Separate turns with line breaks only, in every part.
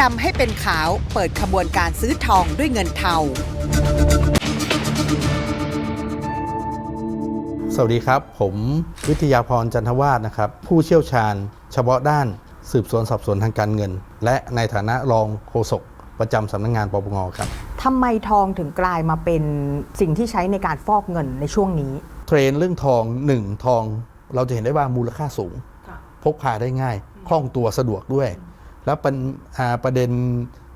ดำให้เป็นขาวเปิดขบวนการซื้อทองด้วยเงินเทา
สวัสดีครับ ผมวิทยาพรจันทวาสนะครับ ผู้เชี่ยวชาญ เฉพาะด้านสืบสวนสอบสวนทางการเงิน และในฐานะรองโฆษกประจำสำนักงงานปปงครับ
ทำไมทองถึงกลายมาเป็นสิ่งที่ใช้ในการฟอกเงินในช่วงนี้
เทรนด์เรื่องทองหนึ่งทอง เราจะเห็นได้ว่ามูลค่าสูง พกพาได้ง่าย คล่องตัวสะดวกด้วย แล้วประอ่าประเด็น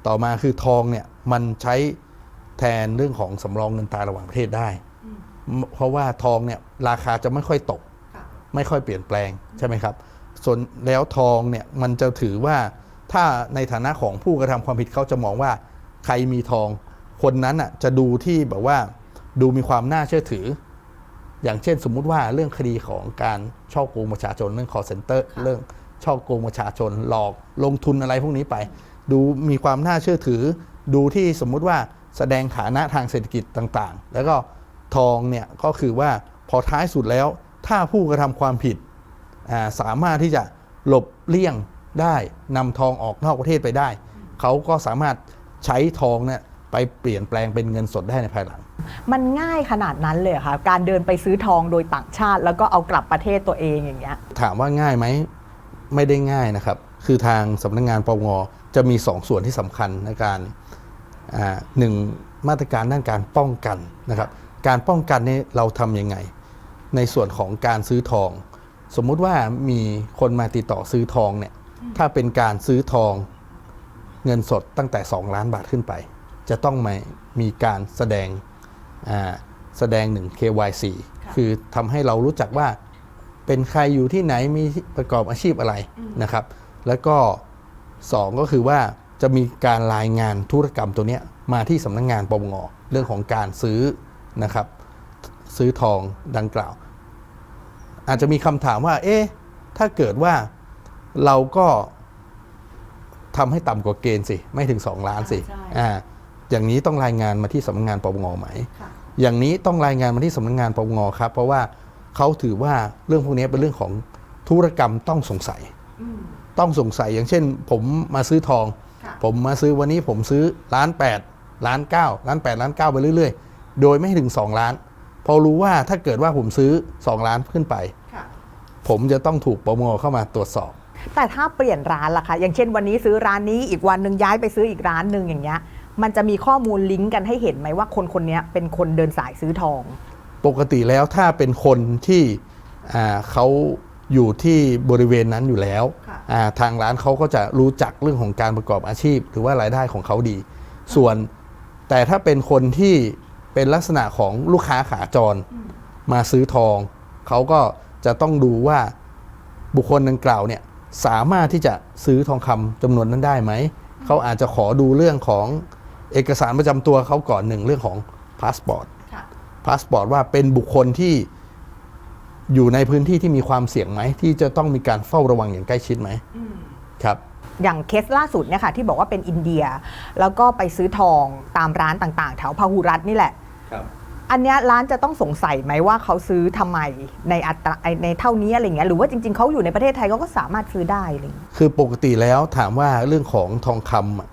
ต่อมาคือทองเนี่ยมันใช้แทนเรื่องของสำรองเงินตราระหว่างประเทศได้ เพราะว่าทองเนี่ยราคาจะไม่ค่อยตก ไม่ค่อยเปลี่ยนแปลงใช่ไหมครับ ส่วนแล้วทองเนี่ยมันจะถือว่าถ้าในฐานะของผู้กระทำความผิดเขาจะมองว่าใครมีทอง คนนั้นอะจะดูที่แบบว่าดูมีความน่าเชื่อถือ อย่างเช่นสมมุติว่าเรื่องคดีของการช่อโกงประชาชนเรื่อง call center เรื่อง ช่อโกงประชาชนหลอกลงทุนอะไรพวกนี้ไป ดูมีความน่าเชื่อถือ ดูที่สมมุติว่าแสดงฐานะทางเศรษฐกิจต่างๆ แล้วก็ทองเนี่ยก็คือว่าพอท้ายสุดแล้วถ้าผู้กระทำความผิดอ่าสามารถที่จะหลบเลี่ยงได้นำทองออกนอกประเทศไปได้ เขาก็สามารถใช้ทองเนี่ยไปเปลี่ยนแปลงเป็นเงินสดได้ในภายหลัง
มันง่ายขนาดนั้นเลยเหรอค่ะ การเดินไปซื้อทองโดยต่างชาติ แล้วก็เอากลับประเทศตัวเองอย่างเงี้ย
ถามว่าง่ายไหม ไม่ได้ง่ายนะครับ คือทางสำนักงงานปปงจะมี 2 ส่วนที่สำคัญในการอ่าหนึ่งมาตรการด้านการป้องกันนะครับ การป้องกันนี้เราทำยังไง ในส่วนของการซื้อทอง สมมุติว่ามีคนมาติดต่อซื้อทองเนี่ยถ้าเป็นการซื้อทองเงินสดตั้งแต่ 2 ล้านบาทขึ้นไป จะต้องมามีการแสดงอ่าแสดงหนึ่ง KYC คือทำให้เรารู้จักว่า เป็นใครอยู่ที่ไหนมีประกอบอาชีพอะไรนะครับ แล้วก็สองก็คือว่าจะมีการรายงานธุรกรรมตัวเนี้ยมาที่สำนักงงานปปงเรื่องของการซื้อนะครับ ซื้อทองดังกล่าว อาจจะมีคำถามว่า เอ๊ะถ้าเกิดว่าเราก็ทำให้ต่ำกว่าเกณฑ์สิ ไม่ถึง 2 ล้านสิ
ใช่
อ่าอย่างนี้ต้องรายงานมาที่สำนักงานปปงไหม อย่างนี้ต้องรายงานมาที่สำนักงานปปงครับ เพราะว่า เขาถือว่าเรื่องพวกนี้เป็นเรื่องของธุรกรรมต้องสงสัย ต้องสงสัยอย่างเช่น ผมมาซื้อทอง ผมมาซื้อวันนี้ผมซื้อล้านแปดล้านเก้าล้านแปดล้านเก้าไปเรื่อยๆ โดยไม่ถึง2ล้าน พอรู้ว่าถ้าเกิดว่าผมซื้อ2ล้านขึ้นไป ผมจะต้องถูกปปงเข้ามาตรวจสอบ
แต่ถ้าเปลี่ยนร้านล่ะคะอย่างเช่นวันนี้ซื้อร้านนี้อีกวันหนึ่งย้ายไปซื้ออีกร้านหนึ่งอย่างเงี้ยมันจะมีข้อมูลลิงก์กันให้เห็นไหมว่าคนคนนี้เป็นคนเดินสายซื้อทอง
ปกติแล้วถ้าเป็นคนที่อ่าเขาอยู่ที่บริเวณนั้นอยู่แล้ว
ค่ะ
อ่าทางร้านเขาก็จะรู้จักเรื่องของการประกอบอาชีพ หรือว่ารายได้ของเขาดี ส่วนแต่ถ้าเป็นคนที่เป็นลักษณะของลูกค้าขาจรมาซื้อทอง เขาก็จะต้องดูว่าบุคคลดังกล่าวเนี่ยสามารถที่จะซื้อทองคำจำนวนนั้นได้ไหม เขาอาจจะขอดูเรื่องของเอกสารประจำตัวเขาก่อนหนึ่งเรื่องของพาสปอร์ต พาสปอร์ตว่าเป็นบุคคลที่อยู่ในพื้นที่ที่มีความเสี่ยงไหม ที่จะต้องมีการเฝ้าระวังอย่างใกล้ชิดไหมครับ
อย่างเคสล่าสุดเนี่ยค่ะที่บอกว่าเป็นอินเดีย แล้วก็ไปซื้อทองตามร้านต่างๆ แถวพหุรัฐนี่แหละอันเนี้ยร้านจะต้องสงสัยไหมว่าเขาซื้อทำไมในอัตราในเท่านี้อะไรเงี้ยหรือว่าจริง ๆเขาอยู่ในประเทศไทยเขาก็สามารถซื้อได้อะไรเลย
คือปกติแล้วถามว่าเรื่องของทองคำอะ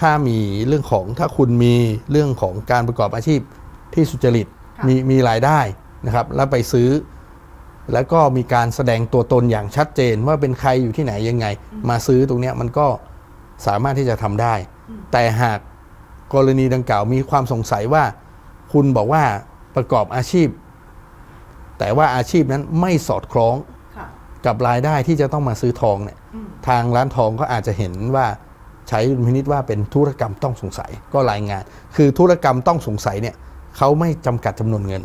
ถ้ามีเรื่องของถ้าคุณมีเรื่องของการประกอบอาชีพ ที่สุจริต
ค่ะ
มีมีรายได้นะครับ แล้วไปซื้อ แล้วก็มีการแสดงตัวตนอย่างชัดเจนว่าเป็นใครอยู่ที่ไหนยังไง มาซื้อตรงเนี้ยมันก็สามารถที่จะทำได้ แต่หากกรณีดังกล่าวมีความสงสัยว่า คุณบอกว่าประกอบอาชีพ แต่ว่าอาชีพนั้นไม่สอดคล้องกับรายได้ที่จะต้องมาซื้อทองเนี่ยทางร้านทองก็อาจจะเห็นว่าใช้ดุลพินิษว่าเป็นธุรกรรมต้องสงสัยก็รายงาน คือธุรกรรมต้องสงสัยเนี่ย เขาไม่จำกัดจำนวนเงิน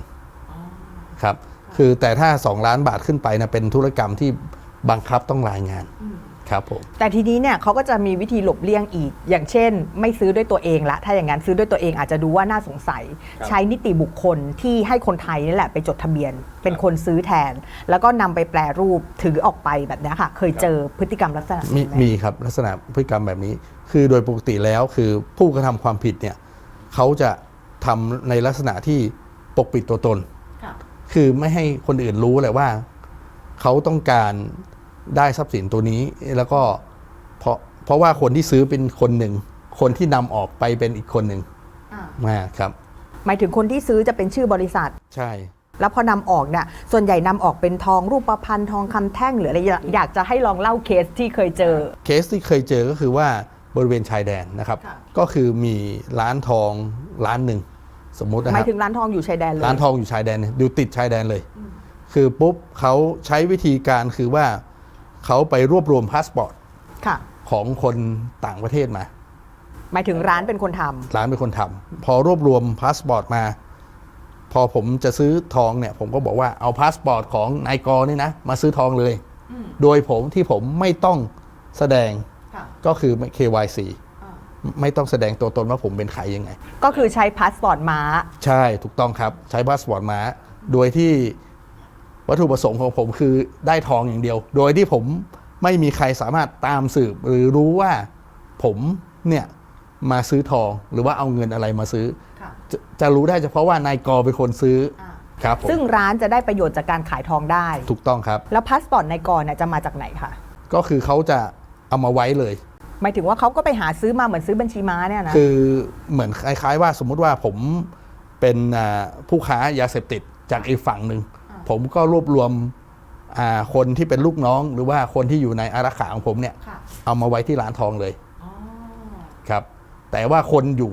ครับคือแต่ถ้า 2 ล้านบาทขึ้นไปนะเป็นธุรกรรมที่บังคับต้องรายงานครับผม
แต่ทีนี้เนี่ยเขาก็จะมีวิธีหลบเลี่ยงอีก อย่างเช่น ไม่ซื้อด้วยตัวเองละถ้าอย่างนั้นซื้อด้วยตัวเองอาจจะดูว่าน่าสงสัย
ครับ
ใช้นิติบุคคลที่ให้คนไทยนี่แหละไปจดทะเบียน เป็นคนซื้อแทน แล้วก็นำไปแปลรูปถือออกไปแบบเนี้ยค่ะ เคยเจอพฤติกรรมลักษณะ
มี
นี้ไหม
มีครับลักษณะพฤติกรรมแบบนี้ คือโดยปกติแล้วคือผู้กระทำความผิดเนี่ยเขาจะ ทำในลักษณะที่ปกปิดตัวตน คือไม่ให้คนอื่นรู้เลยว่า เขาต้องการได้ทรัพย์สินตัวนี้ แล้วก็เพราะเพราะว่าคนที่ซื้อเป็นคนหนึ่ง คนที่นำออกไปเป็นอีกคนหนึ่งมาครับ
หมายถึงคนที่ซื้อจะเป็นชื่อบริษัท
ใช่
แล้วพอนำออกเนี่ย ส่วนใหญ่นำออกเป็นทองรูปพรรณทองคำแท่งหรืออะไรอยากอยากจะให้ลองเล่าเคสที่เคยเจอ
เคสที่เคยเจอก็คือว่าบริเวณชายแดนนะครับ
ค่ะ
ก็คือมีร้านทองร้านหนึ่ง สมมุตินะ
ห
ค
มา
รั
ย
บ
ถึงร้านทองอยู่ชายแดนเลย
ร้านทองอยู่ชายแดนอยู่ติดชายแดนเลย คือปุ๊บเขาใช้วิธีการคือว่าเขาไปรวบรวมพาสปอร์ต
ค่ะ
ของคนต่างประเทศมา
หมายถึงร้านเป็นคนทำ
ร้านเป็นคนทำพอรวบรวมพาสปอร์ตมา พอผมจะซื้อทองเนี่ย ผมก็บอกว่าเอาพาสปอร์ตของนายกนี่นะ มาซื้อทองเลย โดยผมที่ผมไม่ต้องแสดงก็คือ KYC ไม่ต้องแสดงตัวตนว่าผมเป็นใครยังไง
ก็คือใช้พาสปอร์ตม้า
ใช่ถูกต้องครับใช้พาสปอร์ตมาโดยที่วัตถุประสงค์ของผมคือได้ทองอย่างเดียว โดยที่ผมไม่มีใครสามารถตามสืบหรือรู้ว่าผมเนี่ยมาซื้อทองหรือว่าเอาเงินอะไรมาซื้อ จะจะรู้ได้เฉพาะว่านายกอเป็นคนซื้ออครับผม
ซึ่งร้านจะได้ประโยชน์จากการขายทองได้
ถูกต้องครับ
แล้วพาสปอร์ตในกรเนี่ยจะมาจากไหนคะ
ก็คือเขาจะเอามาไว้เลย
หมายถึงว่าเขาก็ไปหาซื้อมาเหมือนซื้อบัญชีม้าเนี่ยนะ
คือเหมือนคล้ายๆว่าสมมุติว่าผมเป็นอ่าผู้ค้ายาเสพติดจากอีกฝั่งหนึ่งผมก็รวบรวมอ่าคนที่เป็นลูกน้อง หรือว่าคนที่อยู่ในอารักขาของผมเนี่ยเอามาไว้ที่ร้านทองเลยครับแต่ว่าคนอยู่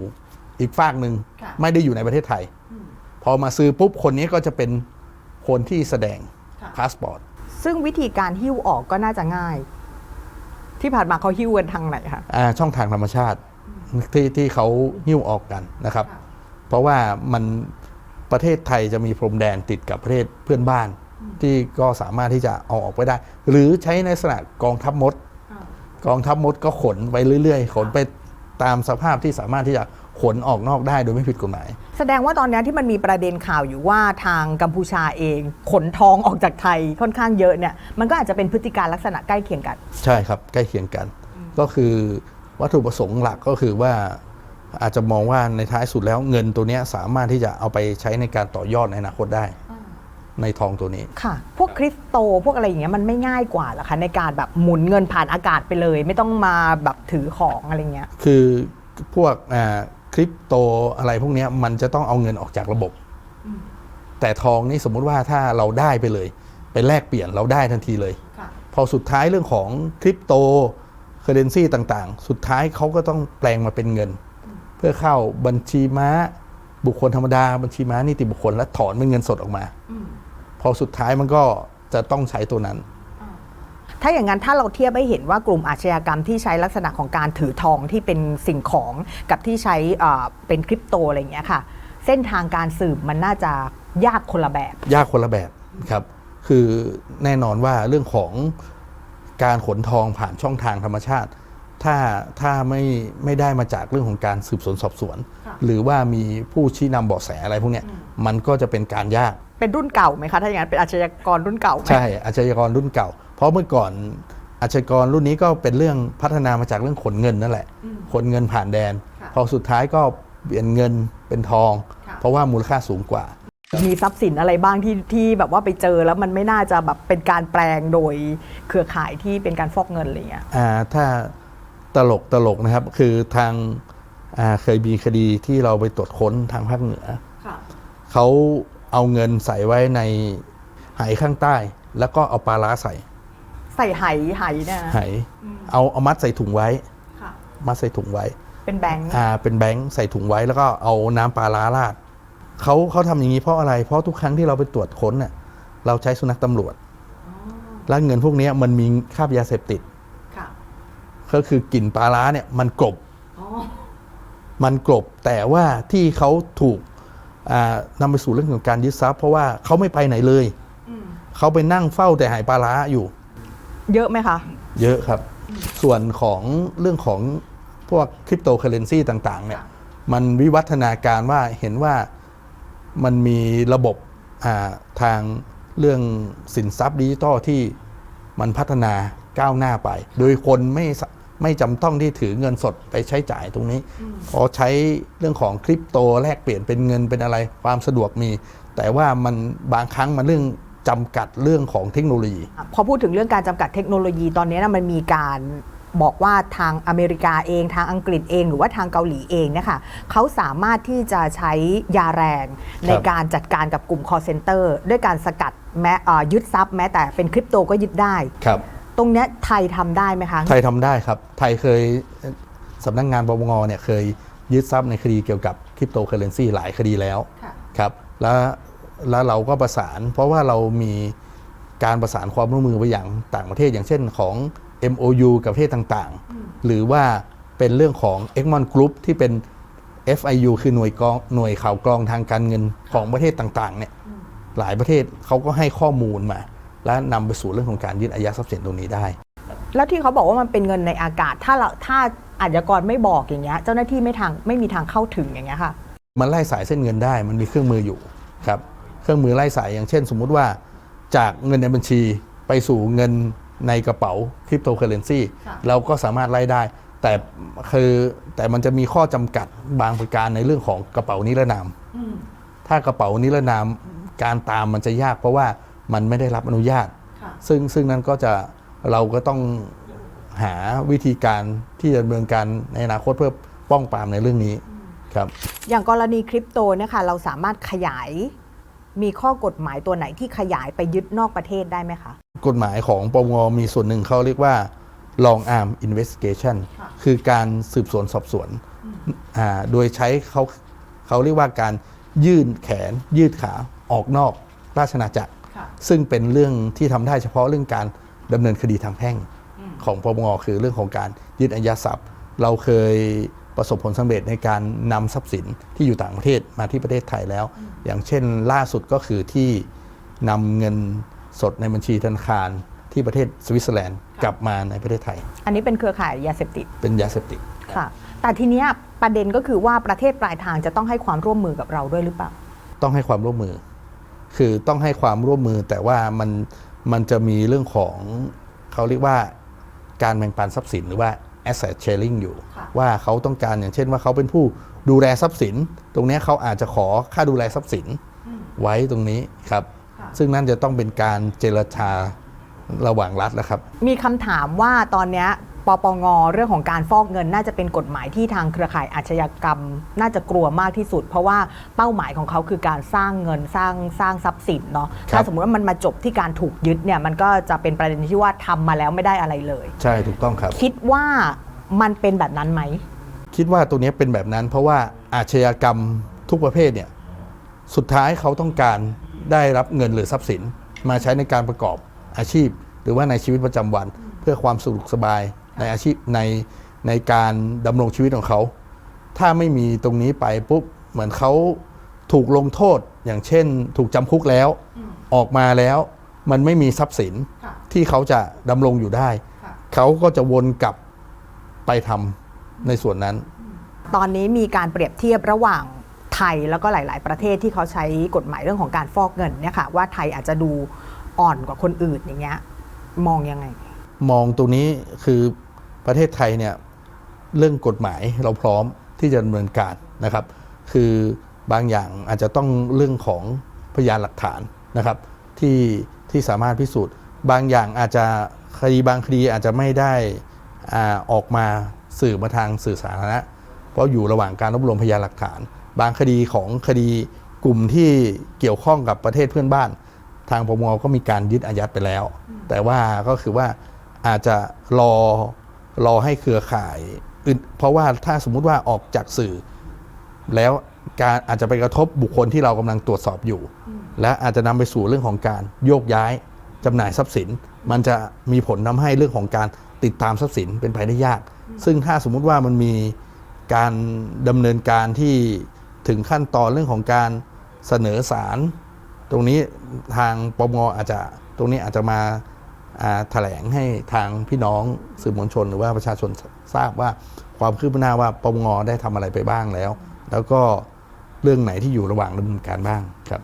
อีกฝากหนึ่งไม่ได้อยู่ในประเทศไทย พอมาซื้อปุ๊บคนนี้ก็จะเป็นคนที่แสดงพาสปอร์ต
ซึ่งวิธีการหิ้วออกก็น่าจะง่าย ที่ผ่านมาเขาหิ้วกันทางไหนคะ
อ่าช่องทางธรรมชาติที่ที่เขาหิ้วออกกันนะครับ เพราะว่ามันประเทศไทยจะมีพรมแดนติดกับประเทศเพื่อนบ้าน ที่ก็สามารถที่จะเอาออกไปได้ หรือใช้ในลักษณะกองทัพมด กองทัพมดก็ขนไปเรื่อยๆ ขนไปตามสภาพที่สามารถที่จะ ขนออกนอกได้โดยไม่ผิดกฎหมาย
แสดงว่าตอนนี้ที่มันมีประเด็นข่าวอยู่ว่าทางกัมพูชาเอง ขนทองออกจากไทยค่อนข้างเยอะเนี่ยมันก็อาจจะเป็นพฤติการลักษณะใกล้เคียงกัน
ใช่ครับใกล้เคียงกัน ก็คือวัตถุประสงค์หลักก็คือว่าอาจจะมองว่าในท้ายสุดแล้วเงินตัวเนี้ยสามารถที่จะเอาไปใช้ในการต่อยอดในอนาคตได้ ในทองตัวนี้
ค่ะ พวกคริปโตพวกอะไรอย่างเงี้ยมันไม่ง่ายกว่าเหรอคะในการแบบหมุนเงินผ่านอากาศไปเลย ไม่ต้องมาแบบถือของอะไรเงี้ย
คือพวกอ่า คริปโตอะไรพวกเนี้ยมันจะต้องเอาเงินออกจากระบบ แต่ทองนี่สมมุติว่าถ้าเราได้ไปเลย ไปแลกเปลี่ยนเราได้ทันทีเลย พอสุดท้ายเรื่องของคริปโตเคอเรนซีต่างๆ สุดท้ายเขาก็ต้องแปลงมาเป็นเงิน เพื่อเข้าบัญชีม้าบุคคลธรรมดา บัญชีม้านิติบุคคลและถอนเป็นเงินสดออกมา พอสุดท้ายมันก็จะต้องใช้ตัวนั้น
ถ้าอย่างนั้นถ้าเราเทียบให้เห็นว่ากลุ่มอาชญากรรมที่ใช้ลักษณะของการถือทองที่เป็นสิ่งของกับที่ใช้เอ่อเป็นคริปโตอะไรอย่างเงี้ยค่ะ เส้นทางการสืบมันน่าจะยากคนละแบบ
ยากคนละแบบครับ คือแน่นอนว่าเรื่องของการขนทองผ่านช่องทางธรรมชาติ ถ้าถ้าไม่ไม่ได้มาจากเรื่องของการสืบสวนสอบสวน หรือว่ามีผู้ชี้นำเบาะแสอะไรพวกเนี้ย มันก็จะเป็นการยาก
เป็นรุ่นเก่าไหมคะถ้าอย่างนั้นเป็นอาชญากรรุ่นเก่าไหม
ใช่อาชญากรรุ่นเก่า เพราะเมื่อก่อนอาชญากรรุ่นนี้ก็เป็นเรื่องพัฒนามาจากเรื่องขนเงินนั่นแหละ ขนเงินผ่านแดน พอสุดท้ายก็เปลี่ยนเงินเป็นทอง เพราะว่ามูลค่าสูงกว่า
มีทรัพย์สินอะไรบ้างที่ที่แบบว่าไปเจอแล้วมันไม่น่าจะแบบเป็นการแปลงโดยเครือข่ายที่เป็นการฟอกเงินอะไรอย่างเงี้ย
อ่าถ้าตลกตลกนะครับคือทางอ่าเคยมีคดีที่เราไปตรวจค้นทางภาคเหนือ เขาเอาเงินใส่ไว้ในไหข้างใต้ แล้วก็เอาปลาร้าใส่
ใส่ไหไหเนี่ยนะ
ไหเอาเอามัดใส่ถุงไว้มัดใส่ถุงไว้
เป็นแบงค์
อ่าเป็นแบงค์ใส่ถุงไว้แล้วก็เอาน้ำปลาร้าราดเขาเขาทำอย่างนี้เพราะอะไร เพราะทุกครั้งที่เราไปตรวจค้นเน่ะเราใช้สุนัขตำรวจแล้วเงินพวกเนี้ยมันมีคราบยาเสพติดก็คือกลิ่นปลาร้าเนี่ยมันกลบมันกลบแต่ว่าที่เขาถูกอ่า นำไปสู่เรื่องของการยึดทรัพย์เพราะว่าเขาไม่ไปไหนเลยเขาไปนั่งเฝ้าแต่หายปลาร้าอยู่
เยอะไหมคะ
เยอะครับ ส่วนของเรื่องของพวกคริปโตเคอเรนซีต่างๆเนี่ยมันวิวัฒนาการว่าเห็นว่ามันมีระบบอ่าทางเรื่องสินทรัพย์ดิจิตอลที่มันพัฒนาก้าวหน้าไป โดยคนไม่ส ไม่จำต้องที่ถือเงินสดไปใช้จ่ายตรงนี้พอใช้เรื่องของคริปโตแลกเปลี่ยนเป็นเงินเป็นอะไร ความสะดวกมี แต่ว่ามันบางครั้งมันเรื่องจำกัดเรื่องของเทคโนโลยี
พอพูดถึงเรื่องการจำกัดเทคโนโลยีตอนนี้นะมันมีการบอกว่าทางอเมริกาเองทางอังกฤษเอง หรือว่าทางเกาหลีเองเนะคะเขาสามารถที่จะใช้ยาแรงในการจัดการกับกลุ่ม call center ด้วยการสกัดแม้เอ่อยึดทรัพย์แม้แต่เป็นคริปโตก็ยึดได้
ครับ
ตรงเนี้ยไทยทำได้ไหมคะ
ไทยทำได้ครับ ไทยเคยสำนักงานปปงเนี่ยเคยยึดทรัพย์ในคดีเกี่ยวกับคริปโตเคอเรนซีหลายคดีแล้ว
ค่ะ
ครับแล้วแล้วเราก็ประสาน เพราะว่าเรามีการประสานความร่วมมือไปอย่างต่างประเทศ อย่างเช่นของ MOU กับประเทศต่างๆ หรือว่าเป็นเรื่องของ e g m o n Group ที่เป็น FIU คือหน่วยกองหน่วยข่าวกรองทางการเงินของประเทศต่างๆเนี่ยหลายประเทศเขาก็ให้ข้อมูลมา และนำไปสู่เรื่องของการยึดอายัดทรัพย์สินตรงนี้ได้
แล้วที่เขาบอกว่ามันเป็นเงินในอากาศ ถ้าเราถ้าอาชญากรไม่บอกอย่างเงี้ยเจ้าหน้าที่ไม่ทางไม่มีทางเข้าถึงอย่างเงี้ยค่ะ
มันไล่สายเส้นเงินได้มันมีเครื่องมืออยู่ครับเครื่องมือไล่สายอย่างเช่น สมมุติว่า จากเงินในบัญชีไปสู่เงินในกระเป๋าคริปโตเคอเรนซี
ค่ะ
เราก็สามารถไล่ได้ แต่คือแต่มันจะมีข้อจำกัดบางประการในเรื่องของกระเป๋านิรนามถ้ากระเป๋านิรนามการตามมันจะยากเพราะว่า มันไม่ได้รับอนุญาต ซึ่งซึ่งนั้นก็จะเราก็ต้องหาวิธีการที่จะดำเนินการในอนาคตเพื่อป้องปรามในเรื่องนี้ครับ
อย่างกรณีคริปโตเนี่ยค่ะเราสามารถขยายมีข้อกฎหมายตัวไหนที่ขยายไปยึดนอกประเทศได้ไหมคะ
กฎหมายของปปงมีส่วนหนึ่งเขาเรียกว่า long arm investigation คือการสืบสวนสอบสวนอ่าโดยใช้เขาเขาเรียกว่าการยื่นแขน ยืดขาออกนอกราชนาจักร ซึ่งเป็นเรื่องที่ทำได้เฉพาะเรื่องการดำเนินคดีทางแพ่งของปปงคือเรื่องของการยึดอายัดทรัพย์ เราเคยประสบผลสำเร็จในการนำทรัพย์สินที่อยู่ต่างประเทศมาที่ประเทศไทยแล้ว อย่างเช่น ล่าสุดก็คือที่นำเงินสดในบัญชีธนาคารที่ประเทศสวิตเซอร์แลนด์กลับมาในประเทศไทย
อันนี้เป็นเครือข่ายยาเสพติด
เป็นยาเสพติด
ค่ะ แต่ทีเนี้ยประเด็นก็คือว่าประเทศปลายทางจะต้องให้ความร่วมมือกับเราด้วยหรือเปล่า
ต้องให้ความร่วมมือ คือต้องให้ความร่วมมือแต่ว่ามันมันจะมีเรื่องของเขาเรียกว่าการแบ่งปันทรัพย์สินหรือว่า asset sharing อยู่
ค่ะ
ว่าเขาต้องการอย่างเช่นว่าเขาเป็นผู้ดูแลทรัพย์สิน ตรงเนี้ยเขาอาจจะขอค่าดูแลทรัพย์สินไว้ตรงนี้ครับ ซึ่งนั่นจะต้องเป็นการเจรจาระหว่างรัฐแล้วครับ
มีคำถามว่าตอนเนี้ย ปปงเรื่องของการฟอกเงิน น่าจะเป็นกฎหมายที่ทางเครือข่ายอาชญากรรม น่าจะกลัวมากที่สุด เพราะว่าเป้าหมายของเขาคือการสร้างเงินสร้างสร้างทรัพย์สินเนาะ
ครับ
ถ้าสมมติว่ามันมาจบที่การถูกยึดเนี่ยมันก็จะเป็นประเด็นที่ว่าทำมาแล้วไม่ได้อะไรเลย
ใช่ถูกต้องครับ
คิดว่ามันเป็นแบบนั้นไหม
คิดว่าตัวเนี้ยเป็นแบบนั้น เพราะว่าอาชญากรรมทุกประเภทเนี่ยสุดท้ายเขาต้องการได้รับเงินหรือทรัพย์สิน มาใช้ในการประกอบอาชีพ หรือว่าในชีวิตประจำวัน เพื่อความสะดวกสบาย ในอาชีพในในการดำรงชีวิตของเขา ถ้าไม่มีตรงนี้ไปปุ๊บเหมือนเขาถูกลงโทษอย่างเช่น ถูกจำคุกแล้วออกมาแล้ว มันไม่มีทรัพย์สินที่เขาจะดำรงอยู่ได้ เขาก็จะวนกลับไปทำในส่วนนั้น
ตอนนี้มีการเปรียบเทียบระหว่างไทยแล้วก็หลาย ๆ ประเทศที่เขาใช้กฎหมายเรื่องของการฟอกเงินเนี่ยค่ะว่าไทยอาจจะดูอ่อนกว่าคนอื่นอย่างเงี้ยมองยังไง
มองตรงนี้คือ ประเทศไทยเนี่ยเรื่องกฎหมายเราพร้อมที่จะดำเนินการนะครับ คือบางอย่างอาจจะต้องเรื่องของพยานหลักฐานนะครับ ที่ที่สามารถพิสูจน์ บางอย่างอาจจะคดีบางคดีอาจจะไม่ได้อาออกมาสื่อมาทางสื่อสาธารณะเพราะอยู่ระหว่างการรวบรวมพยานหลักฐาน บางคดีของคดีกลุ่มที่เกี่ยวข้องกับประเทศเพื่อนบ้าน ทางปมก็มีการยึดอายัดไปแล้ว แต่ว่าก็คือว่าอาจจะรอ รอให้เครือข่ายอื่นเพราะว่าถ้าสมมุติว่าออกจากสื่อ แล้วการอาจจะไปกระทบบุคคลที่เรากำลังตรวจสอบอยู่ และอาจจะนำไปสู่เรื่องของการโยกย้ายจำหน่ายทรัพย์สิน มันจะมีผลทำให้เรื่องของการติดตามทรัพย์สินเป็นไปได้ยาก ซึ่งถ้าสมมุติว่ามันมีการดำเนินการที่ถึงขั้นตอนเรื่องของการเสนอสาร ตรงนี้ทางปมอาจจะตรงนี้อาจจะมาอ่า แถลงให้ทางพี่น้องสื่อมวลชน หรือว่าประชาชนทราบว่าความคืบหน้าว่าปมได้ทำอะไรไปบ้างแล้ว แล้วก็เรื่องไหนที่อยู่ระหว่างดำเนินการบ้างครับ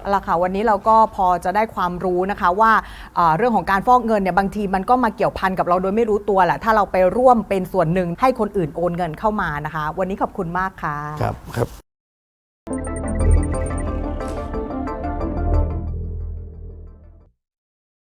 เอาละค่ะวันนี้เราก็พอจะได้ความรู้นะคะว่าเอ่อเรื่องของการฟอกเงินเนี่ยบางทีมันก็มาเกี่ยวพันกับเราโดยไม่รู้ตัวแหละถ้าเราไปร่วมเป็นส่วนหนึ่งให้คนอื่นโอนเงินเข้ามานะคะ วันนี้ขอบคุณมากค่ะ
ครับครับ